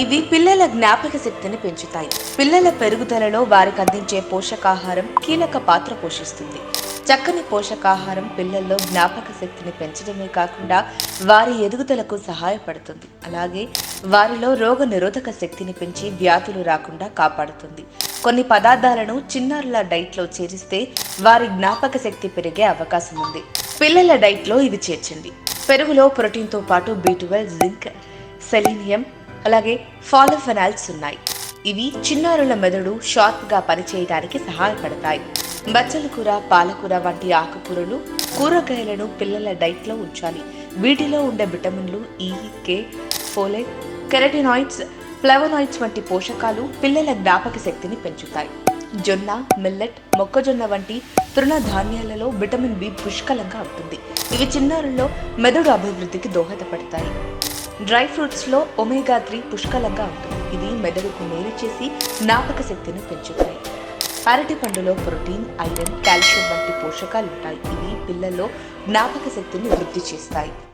ఇవి పిల్లల జ్ఞాపక శక్తిని పెంచుతాయి. పిల్లల పెరుగుదలలో వారికి అందించే పోషకాహారం కీలక పాత్ర పోషిస్తుంది. చక్కని పోషకాహారం పిల్లల్లో జ్ఞాపక శక్తిని పెంచడమే కాకుండా వారి ఎదుగుదలకు సహాయపడుతుంది. అలాగే వారిలో రోగ నిరోధక శక్తిని పెంచి వ్యాధులు రాకుండా కాపాడుతుంది. కొన్ని పదార్థాలను చిన్నారుల డైట్లో చేరిస్తే వారి జ్ఞాపక శక్తి పెరిగే అవకాశం ఉంది. పిల్లల డైట్లో ఇది చేర్చండి. పెరుగులో ప్రోటీన్తో పాటు బి జింక్ సెలీనియం అలాగే ఫాలోఫెనాల్స్ ఉన్నాయి. ఇవి చిన్నారుల మెదడు షార్ప్గా పనిచేయడానికి సహాయపడతాయి. బచ్చల కూర పాలకూర వంటి ఆకుకూరలు కూరగాయలను పిల్లల డైట్లో ఉంచాలి. వీటిలో ఉండే విటమిన్లు ఈ కే ఫోలెట్ కెరటినాయిడ్స్ ఫ్లవనాయిడ్స్ వంటి పోషకాలు పిల్లల జ్ఞాపక శక్తిని పెంచుతాయి. జొన్న మిల్లెట్ మొక్కజొన్న వంటి తృణధాన్యాలలో విటమిన్ బి పుష్కలంగా ఉంటుంది. ఇవి చిన్నారుల్లో మెదడు అభివృద్ధికి దోహదపడతాయి. డ్రై ఫ్రూట్స్లో ఒమేగా త్రీ పుష్కలంగా ఉంటుంది. ఇది మెదడుకు మేలు చేసి జ్ఞాపక శక్తిని పెంచుతాయి. అరటి పండులో ప్రోటీన్ ఐరన్ కాల్షియం వంటి పోషకాలు ఉంటాయి ఇవి పిల్లల్లో జ్ఞాపక శక్తిని వృద్ధి చేస్తాయి.